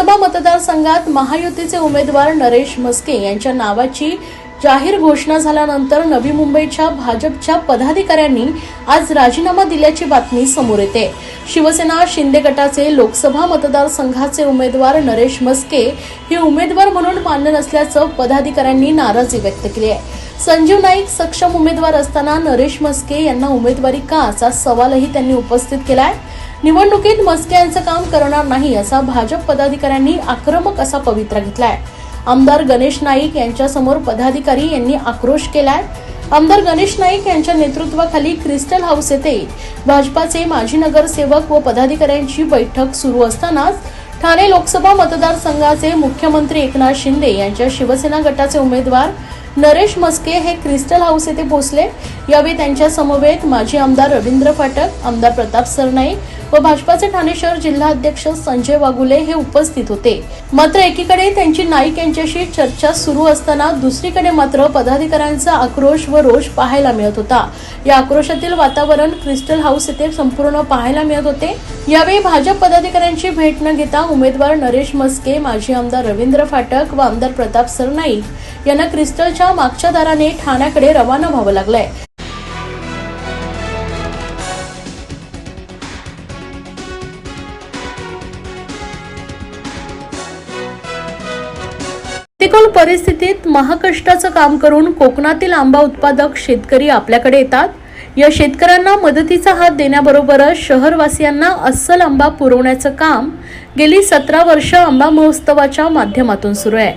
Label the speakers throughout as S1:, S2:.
S1: लोकसभा मतदारसंघात महायुतीचे उमेदवार नरेश मस्के यांच्या नावाची जाहीर घोषणा झाल्यानंतर नवी मुंबईच्या भाजपच्या पदाधिकाऱ्यांनी आज राजीनामा दिल्याची बातमी समोर येते. शिवसेना शिंदे गटाचे लोकसभा मतदारसंघाचे उमेदवार नरेश मस्के हे उमेदवार म्हणून मान्य नसल्याचं पदाधिकाऱ्यांनी नाराजी व्यक्त केली आहे. संजीव नाईक सक्षम उमेदवार असताना नरेश मस्के यांना उमेदवारी का असा सवालही त्यांनी उपस्थित केला आहे निवडणुकीत मस्के यांचं काम करणार नाही असा भाजप पदाधिकाऱ्यांनी आक्रमक असा पवित्रा घेतलाय. आमदार गणेश नाईक यांच्यासमोर पदाधिकारी यांनी आक्रोश केलाय. आमदार गणेश नाईक यांच्या नेतृत्वाखाली क्रिस्टल हाऊस येथे भाजपाचे माजी नगरसेवक व पदाधिकाऱ्यांची बैठक सुरू असतानाच ठाणे लोकसभा मतदारसंघाचे मुख्यमंत्री एकनाथ शिंदे यांच्या शिवसेना गटाचे उमेदवार नरेश मस्के हे क्रिस्टल हाऊस येथे पोहोचले. यावेळी त्यांच्या समवेत माजी आमदार रवींद्र फाटक आमदार प्रताप सरनाईक व भाजपाचे ठाणे शहर जिल्हा अध्यक्ष संजय वागुले हे उपस्थित होते. मात्र एकीकडे त्यांची नाईक यांच्याशी चर्चा सुरू असताना दुसरीकडे मात्र पदाधिकाऱ्यांचा आक्रोश व रोष पाहायला मिळत होता. या आक्रोशातील वातावरण क्रिस्टल हाऊस येथे संपूर्ण पाहायला मिळत होते. यावेळी भाजप पदाधिकाऱ्यांची भेट न घेता उमेदवार नरेश मस्के माजी आमदार रवींद्र फाटक व आमदार प्रताप सरनाईक यांना क्रिस्टलच्या मागच्या दाराने ठाण्याकडे रवाना व्हावं लागलंय. प्रतिकूल परिस्थितीत महाकष्टाचं काम करून कोकणातील आंबा उत्पादक शेतकरी आपल्याकडे येतात. या शेतकऱ्यांना मदतीचा हात देण्याबरोबरच शहरवासियांना अस्सल आंबा पुरवण्याचं काम गेली सतरा वर्ष आंबा महोत्सवाच्या माध्यमातून सुरू आहे.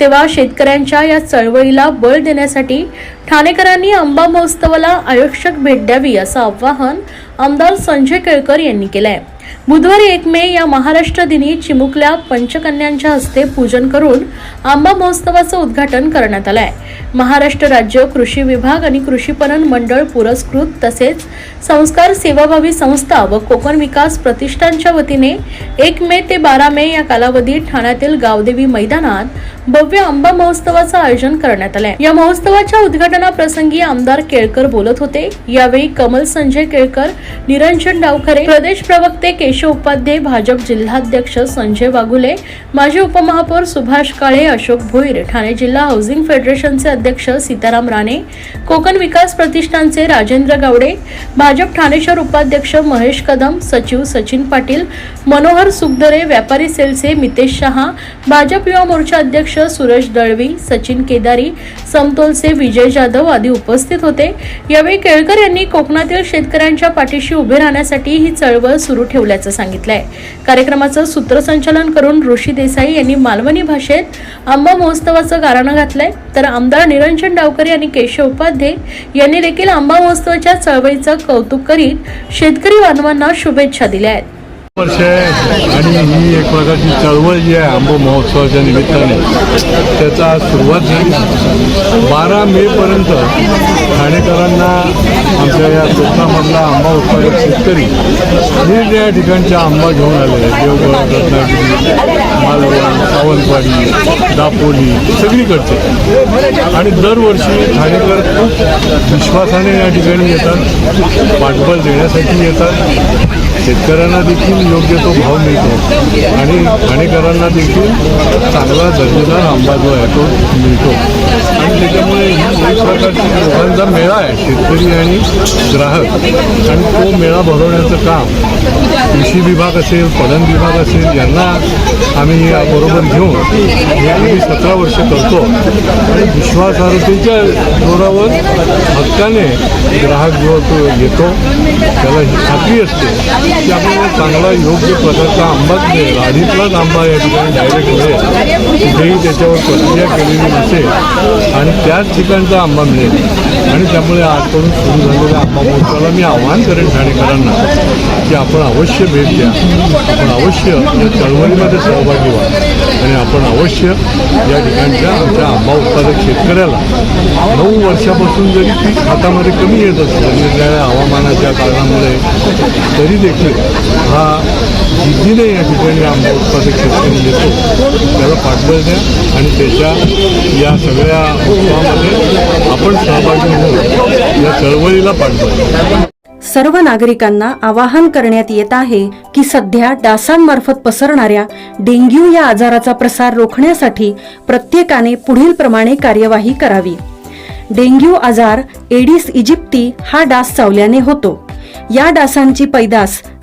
S1: तेव्हा शेतकऱ्यांच्या या चळवळीला बळ देण्यासाठी ठाणेकरांनी आंबा महोत्सवाला आयोक्षक भेट द्यावी असं आवाहन आमदार संजय केळकर यांनी केलं आहे बुधवारी एक मे या महाराष्ट्र दिनी चिमुकल्या पंचकन्यांच्या हस्ते पूजन करून आंबा महोत्सवाचं उद्घाटन करण्यात आलंय. महाराष्ट्र राज्य कृषी विभाग आणि कृषी पणन मंडळ पुरस्कृत तसेच संस्कार सेवाभावी संस्था व कोकण विकास प्रतिष्ठानच्या वतीने एक मे ते बारा मे या कालावधीत ठाण्यातील गावदेवी मैदानात भव्य आंबा महोत्सवाचं आयोजन करण्यात आलंय. या महोत्सवाच्या उद्घाटनाप्रसंगी आमदार केळकर बोलत होते. यावेळी कमल संजय केळकर निरंजन डावखरे प्रदेश प्रवक्ते केशव उपाध्ये भाजप जिल्हाध्यक्ष संजय वाघुले माजी उपमहापौर सुभाष काळे अशोक भोईर ठाणे जिल्हा हाऊसिंग फेडरेशनचे अध्यक्ष सीताराम राणे कोकण विकास प्रतिष्ठानचे राजेंद्र गावडे भाजप ठाणे शहर उपाध्यक्ष महेश कदम सचिव सचिन पाटील मनोहर सुखदरे व्यापारी सेलचे मितेश शहा भाजप युवा मोर्चा अध्यक्ष सुरेश दळवी सचिन केदारी समतोलचे विजय जाधव आदी उपस्थित होते. यावेळी केळकर यांनी कोकणातील शेतकऱ्यांच्या पाठीशी उभे राहण्यासाठी ही चळवळ सुरू ठेवल्याचं सांगितलंय. कार्यक्रमाचं सूत्रसंचालन करून ऋषी देसाई यांनी मालवणी भाषेत आंबा महोत्सवाचं गाराणं घातलंय. तर आमदार निरंजन डावकर आणि केशव उपाध्ये यांनी देखील आंबा महोत्सवाच्या चळवळीचं कौतुक करीत शेतकरी बांधवांना शुभेच्छा दिल्या आहेत.
S2: वर्ष आहे आणि ही एक प्रकारची चळवळ जी आहे आंबो महोत्सवाच्या निमित्ताने त्याचा आज सुरुवात झाली. बारा मेपर्यंत ठाणेकरांना आमच्या या कोकणामधला आंबा उत्पादक शेतकरी निरनिळ्या ठिकाणच्या आंबा घेऊन आले. देवगड रत्नागिरी मालवण सावंतवाडी दापोली सगळीकडचे. आणि दरवर्षी ठाणेकर खूप विश्वासाने या ठिकाणी येतात पाठबळ देण्यासाठी येतात. शेतकऱ्यांना देखील योग्य तो भाव मिळतो. आणि ठाणेकरांना देखील चांगला दर्जेदार आंबा जो आहे तो मिळतो. आणि त्याच्यामुळे ही एक प्रकारची लोकांचा मेळा आहे शेतकरी आणि ग्राहक आणि तो मेळा भरवण्याचं काम कृषी विभाग असेल पणन विभाग असेल यांना आम्ही बरोबर घेऊन हे आम्ही सतरा वर्ष करतो. आणि विश्वासार्हतेच्या जोरावर हक्काने ग्राहक जो तो येतो त्याला ही खात्री असते. की आपल्याला चांगला योग्य प्रकारचा आंबाच मिळेल. आधीतलाच आंबा या ठिकाणी डायरेक्ट मिळेल. कुठेही त्याच्यावर प्रक्रिया केलेली नसेल आणि त्याच ठिकाणचा आंबा मिळेल. आणि त्यामुळे आजकडून सुरू झालेल्या आंबा महोत्सवाला मी आवाहन करेन ठाणेकरांना की आपण अवश्य भेट द्या. आपण अवश्य या चळवळीमध्ये सहभागी व्हा. आणि आपण अवश्य या ठिकाणच्या आमच्या आंबा उत्पादक शेतकऱ्याला नऊ वर्षापासून जरी पीक हातामध्ये कमी येत असलं वेगवेगळ्या हवामानाच्या कारणामुळे तरी देखील हा जिद्दीने या ठिकाणी आंबा उत्पादक शेतकरी येतो त्याला पाठबळ द्या आणि त्याच्या या सगळ्या उत्सवामध्ये आपण सहभागी होऊन या चळवळीला पाठबळ द्या.
S3: सर्व नागरिकांना आवाहन करण्यात येत आहे की सध्या डासांमार्फत पसरणाऱ्या डेंग्यू या आजाराचा प्रसार रोखण्यासाठी प्रत्येकाने पुढील प्रमाणे कार्यवाही करावी. डेंग्यू आजार एडिस इजिप्ती हा डास चावल्याने होतो. या डासांची पैदास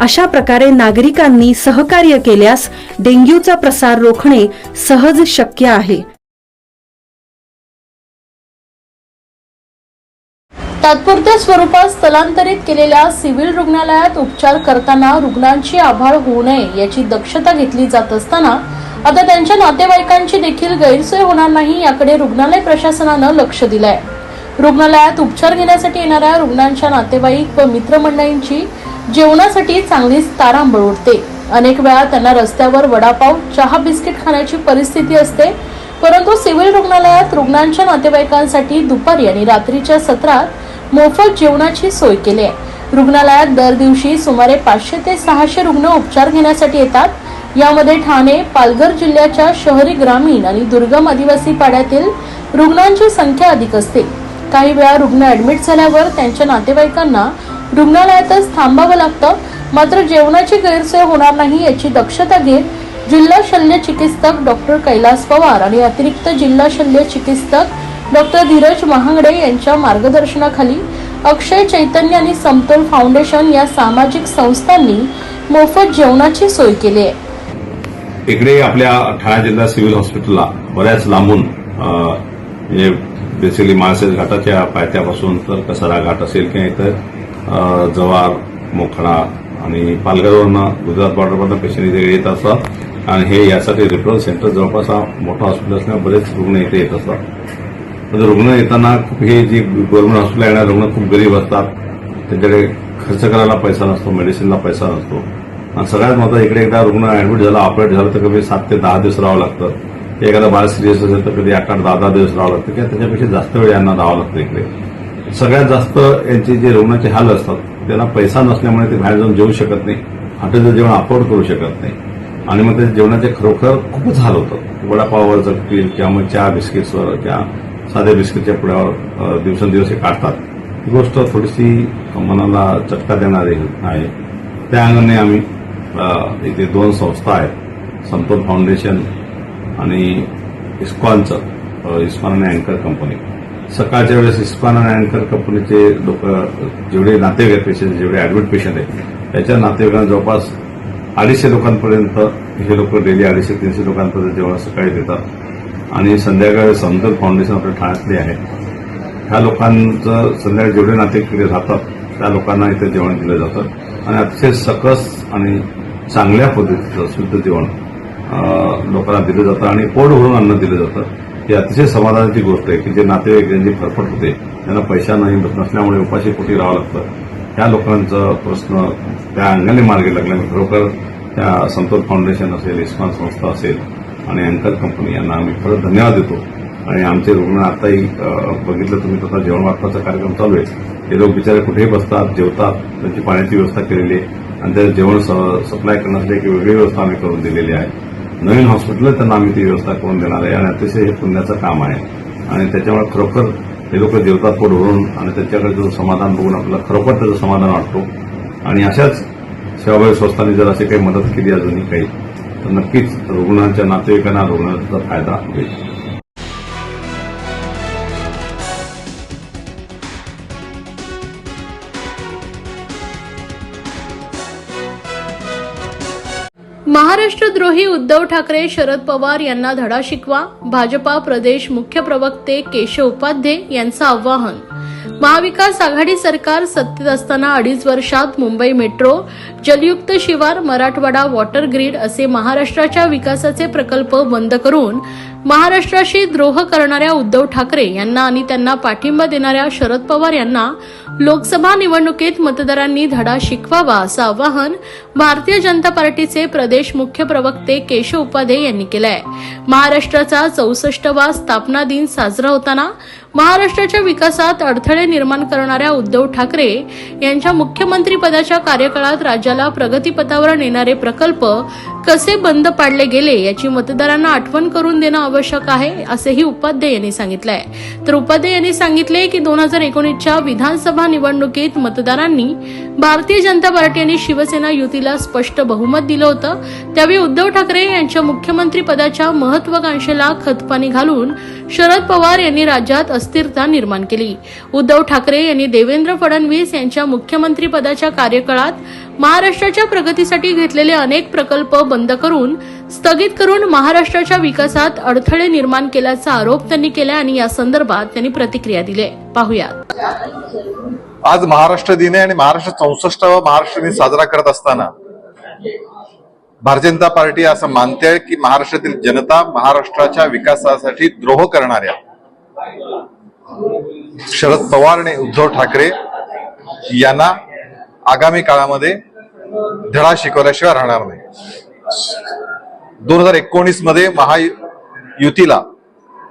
S3: अशा प्रकारे नागरिकांनी सहकार्य केल्यास डेंग्यूचा प्रसार रोखणे सहज शक्य आहे.
S1: तात्पुरत्या स्वरूपात स्थलांतरित केलेल्या सिव्हिल रुग्णालयात उपचार करताना रुग्णांची आभाळ होऊ नये याची दक्षता घेतली जात असताना आता त्यांच्या नातेवाईकांची देखील गैरसोय होणार नाही याकडे रुग्णालय प्रशासनानं लक्ष दिलंय. रुग्णालयात उपचार घेण्यासाठी येणाऱ्या रुग्णांच्या नातेवाईक व मित्रमंडळींची जेवणासाठी चांगलीच तारांबळ उडते अनेक वेळा त्यांना रस्त्यावर वडापाव चहा बिस्किट खाण्याची परिस्थिती असते परंतु सिव्हिल रुग्णालयात रुग्णांच्या नातेवाईकांसाठी दुपारी आणि रात्रीच्या सत्रात मोफत जेवणाची सोय केली आहे. रुग्णालयात दर दिवशी सुमारे पाचशे ते सहाशे रुग्ण उपचार घेण्यासाठी येतात. यामध्ये ठाणे पालघर जिल्ह्याच्या शहरी ग्रामीण आणि दुर्गम आदिवासी पाड्यातील रुग्णांची संख्या अधिक असते. काही वेळा रुग्ण ऍडमिट झाल्यावर त्यांच्या नातेवाईकांना रुग्णालयातच थांबावं लागतं. मात्र जेवणाची गैरसोय होणार नाही याची दक्षता घेत जिल्हा शल्य चिकित्सक डॉक्टर कैलास पवार आणि अतिरिक्त जिल्हा शल्य चिकित्सक डॉक्टर धीरज महांगडे यांच्या मार्गदर्शनाखाली अक्षय चैतन्य आणि समतोल फाउंडेशन या सामाजिक संस्थांनी मोफत जेवणाची सोय केली आहे.
S4: इकडे आपल्या ठाणे जिल्हा सिव्हिल हॉस्पिटलला बऱ्याच लांबून म्हणजे बेसिकली माळसेज घाटाच्या पायथ्यापासून तर कसारा घाट असेल किंवा इतर जवार मोखडा आणि पालघरवरनं गुजरात बॉर्डरवरनं पेशंट इथे येत असतात. आणि हे यासाठी रिफरल सेंटर जवळपास हा मोठा हॉस्पिटल असल्यामुळे बरेच रुग्ण इथे येत असतात. म्हणजे रुग्ण येताना खूप हे जी गव्हर्नमेंट हॉस्पिटल येणारे रुग्ण खूप गरीब असतात. त्यांच्याकडे खर्च करायला पैसा नसतो मेडिसिनला पैसा नसतो. आणि सगळ्यात महत्त्वाचं इकडे एकदा रुग्ण ऍडमिट झाला ऑपरेट झालं तर कमी सात ते दहा दिवस राहावं लागतं. एखादा बाळ सिरियस असेल तर कधी आठ आठ दहा दहा दिवस राहावं लागतं. किंवा त्याच्यापेक्षा जास्त वेळ यांना राहावं लागतं इकडे. सगळ्यात जास्त यांचे जे रुग्णाचे हाल असतात त्यांना पैसा नसल्यामुळे ते बाहेर जाऊन जेवू शकत नाही. हॉटेलचं जेवण अफोर्ड करू शकत नाही. आणि मग ते जेवणाचे खरोखर खूपच हाल होतं वडापावावर जगतील किंवा मग चहा बिस्किट्सवर किंवा साध्या बिस्किटच्या पुढ्यावर दिवसेंदिवस हे काढतात. ही गोष्ट थोडीशी मनाला चटका देणारी आहे. त्या अंगाने आम्ही इथे दोन संस्था आहेत. संतोष फाउंडेशन आणि इस्कॉनचं इस्कॉन आणि अँकर कंपनी. सकाळच्या वेळेस इस्कॉन आणि अँकर कंपनीचे लोक जेवढे नातेवाईक आहेत पेशंट जेवढे ऍडमिट पेशंट आहेत त्याच्या नातेवाईकांना जवळपास अडीचशे लोकांपर्यंत हे लोक डेली अडीचशे तीनशे लोकांपर्यंत जेवण सकाळी देतात. आणि संध्याकाळी समतल फाउंडेशन आपल्या ठाण्यातली आहे. ह्या लोकांचं संध्याकाळी जेवढे नातेवाईक राहतात त्या लोकांना इथे जेवण दिलं जातं. आणि अतिशय सकस आणि चांगल्या पद्धतीचं शुद्ध जेवण लोकांना दिलं जातं. आणि पोट भरून अन्न दिलं जातं. ही अतिशय समाधानाची गोष्ट आहे की जे नातेवाईक ज्यांची फरफट होते त्यांना पैसा नाही नसल्यामुळे उपाशी पोटी राहावं लागतं? त्या लोकांचा प्रश्न त्या अंगाने मार्गी लागला खरोखर त्या संतोष फाउंडेशन असेल इस्मान संस्था असेल आणि अँकर कंपनी यांना आम्ही खरंच धन्यवाद देतो. आणि आमचे रुग्ण आताही बघितलं तुम्ही तसा जेवण वाटपाचा कार्यक्रम चालू आहे. ते लोक बिचारे कुठेही बसतात जेवतात त्यांची पाण्याची व्यवस्था केलेली आहे. आणि त्या जेवण स- सप्लाय करण्यासाठी एक वेगळी व्यवस्था आम्ही करून दिलेली आहे. नवीन हॉस्पिटल त्यांना आम्ही ती व्यवस्था करून देणार आहे. आणि अतिशय हे पुण्याचं काम आहे. आणि त्याच्यामुळे खरोखर हे लोक जेवतात पोट भरून आणि त्याच्याकडे जो समाधान बघून आपल्याला खरोखर त्याचं समाधान वाटतो. आणि अशाच सेवाभावी संस्थांनी जर अशी काही मदत केली अजूनही काही तर नक्कीच रुग्णांच्या नातेवाईकांना रुग्णाचा फायदा होईल.
S1: महाराष्ट्रद्रोही उद्धव ठाकरे शरद पवार यांना धडा शिकवा. भाजपा प्रदेश मुख्य प्रवक्ते केशव उपाध्ये यांचं आवाहन. महाविकास आघाडी सरकार सत्तेत असताना अडीच वर्षात मुंबई मेट्रो जलयुक्त शिवार मराठवाडा वॉटर ग्रीड असे महाराष्ट्राच्या विकासाचे प्रकल्प बंद करून महाराष्ट्राशी द्रोह करणाऱ्या उद्धव ठाकरे यांना आणि त्यांना पाठिंबा देणाऱ्या शरद पवार यांना लोकसभा निवडणुकीत मतदारांनी धडा शिकवावा असं आवाहन भारतीय जनता पार्टीचे प्रदेश मुख्य प्रवक्ते केशव उपाध्ये यांनी केलंय. महाराष्ट्राचा चौसष्टवा स्थापना दिन साजरा होताना महाराष्ट्राच्या विकासात अडथळे निर्माण करणाऱ्या उद्धव ठाकरे यांच्या मुख्यमंत्रीपदाच्या कार्यकाळात राज्याला प्रगतीपथावर नेणारे प्रकल्प कसे बंद पाडले गेले याची मतदारांना आठवण करून देणं आवश्यक आहे असेही उपाध्ये यांनी सांगितलंय. तर उपाध्ये यांनी सांगितले की दोन हजार एकोणीसच्या विधानसभा निवडणुकीत मतदारांनी भारतीय जनता पार्टी आणि शिवसेना युतीला स्पष्ट बहुमत दिलं होतं. त्यावेळी उद्धव ठाकरे यांच्या मुख्यमंत्री पदाच्या महत्वाकांक्षेला खतपाणी घालून शरद पवार यांनी राज्यात अस्थिरता निर्माण केली. उद्धव ठाकरे यांनी देवेंद्र फडणवीस यांच्या मुख्यमंत्री पदाच्या कार्यकाळात महाराष्ट्राच्या प्रगतीसाठी घेतलेले अनेक प्रकल्प बंद करून स्थगित करून महाराष्ट्राच्या विकासात अडथळे निर्माण केल्याचा आरोप त्यांनी केला आणि या संदर्भात त्यांनी प्रतिक्रिया दिली पाहुयात.
S5: आज महाराष्ट्र दिन आहे आणि महाराष्ट्र चौसष्टावा महाराष्ट्र दिन साजरा करत असताना भारतीय जनता पार्टी असं मानते की महाराष्ट्रातील जनता महाराष्ट्राच्या विकासासाठी द्रोह करणाऱ्या शरद पवार आणि उद्धव ठाकरे यांना आगामी काळामध्ये धडा शिकवल्याशिवाय राहणार नाही. दोन हजार एकोणीसमध्ये महायुतीला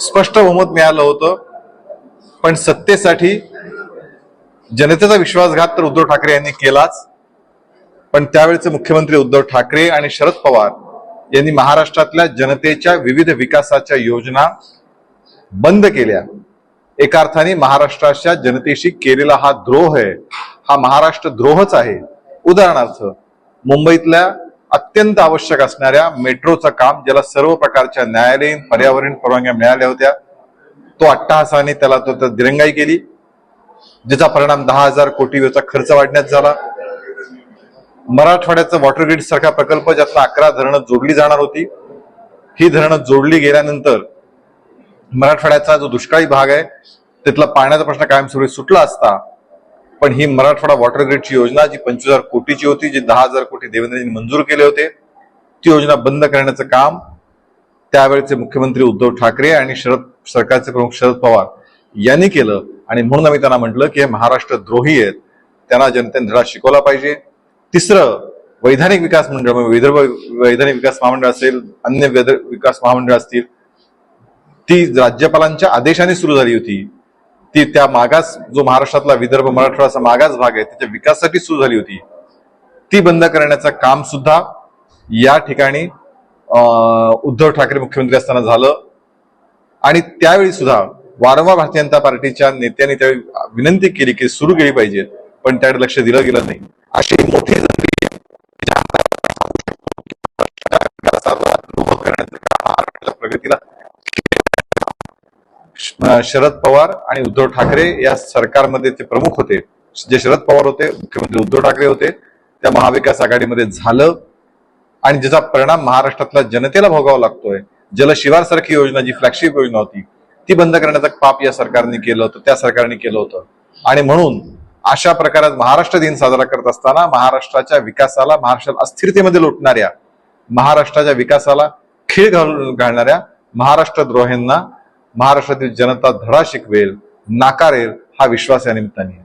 S5: स्पष्ट बहुमत मिळालं होतं. पण सत्तेसाठी जनतेचा विश्वासघात तर उद्धव ठाकरे यांनी केलाच. पण त्यावेळेचे मुख्यमंत्री उद्धव ठाकरे आणि शरद पवार यांनी महाराष्ट्रातल्या जनतेच्या विविध विकासाच्या योजना बंद केल्या. एका अर्थाने महाराष्ट्राच्या जनतेशी केलेला हा द्रोह आहे. हा महाराष्ट्र द्रोहच आहे. उदाहरणार्थ मुंबईतल्या अत्यंत आवश्यक असणाऱ्या मेट्रोचं काम ज्याला सर्व प्रकारच्या न्यायालयीन पर्यावरण परवानग्या मिळाल्या होत्या तो अट्टहासाने त्याला तो दिरंगाई केली ज्याचा परिणाम दहा हजार कोटीचा खर्च वाढण्यात झाला. मराठवाड्याचा वॉटर ग्रीड सारखा प्रकल्प ज्यातला अकरा धरणं जोडली जाणार होती ही धरणं जोडली गेल्यानंतर मराठवाड्याचा जो दुष्काळी भाग आहे तिथला पाण्याचा प्रश्न कायमस्वरूपी सुटला असता पण ही मराठवाडा वॉटर ग्रीडची योजना जी पंचवीस हजार कोटीची होती जी दहा हजार कोटी देवेंद्रजींनी मंजूर केले होते ती योजना बंद करण्याचं काम त्यावेळेचे मुख्यमंत्री उद्धव ठाकरे आणि शरद सरकारचे प्रमुख शरद पवार यांनी केलं. आणि म्हणून आम्ही त्यांना म्हटलं की हे महाराष्ट्र द्रोही आहेत त्यांना जनतेने धडा शिकवला पाहिजे. तिसरं वैधानिक विकास मंडळ म्हणजे विदर्भ वैधानिक विकास महामंडळ असेल अन्य विकास महामंडळ असतील ती राज्यपालांच्या आदेशाने सुरू झाली होती. ती त्या मागास जो महाराष्ट्रातला विदर्भ मराठवाडाचा मागास भाग आहे त्याच्या विकासासाठी सुरू झाली होती. ती बंद करण्याचं काम सुद्धा या ठिकाणी उद्धव ठाकरे मुख्यमंत्री असताना झालं. आणि त्यावेळी सुद्धा वारंवार भारतीय जनता पार्टीच्या नेत्यांनी त्यावेळी विनंती केली की सुरू केली पाहिजे पण त्याकडे लक्ष दिलं गेलं नाही. अशी मोठी शरद पवार आणि उद्धव ठाकरे या सरकारमध्ये ते प्रमुख होते. जे शरद पवार होते मुख्यमंत्री उद्धव ठाकरे होते त्या महाविकास आघाडीमध्ये झालं. आणि ज्याचा परिणाम महाराष्ट्रातल्या जनतेला भोगावा लागतोय. जलशिवार सारखी योजना जी फ्लॅगशिप योजना होती ती बंद करण्याचं पाप या सरकारने केलं होतं त्या सरकारने केलं होतं. आणि म्हणून अशा प्रकारात महाराष्ट्र दिन साजरा करत असताना महाराष्ट्राच्या विकासाला महाराष्ट्रात अस्थिरतेमध्ये लोटणाऱ्या महाराष्ट्राच्या विकासाला खीळ घालून घालणाऱ्या महाराष्ट्र द्रोह्यांना महाराष्ट्रातील जनता धडा शिकवेल नाकारेल हा विश्वास या निमित्ताने आहे.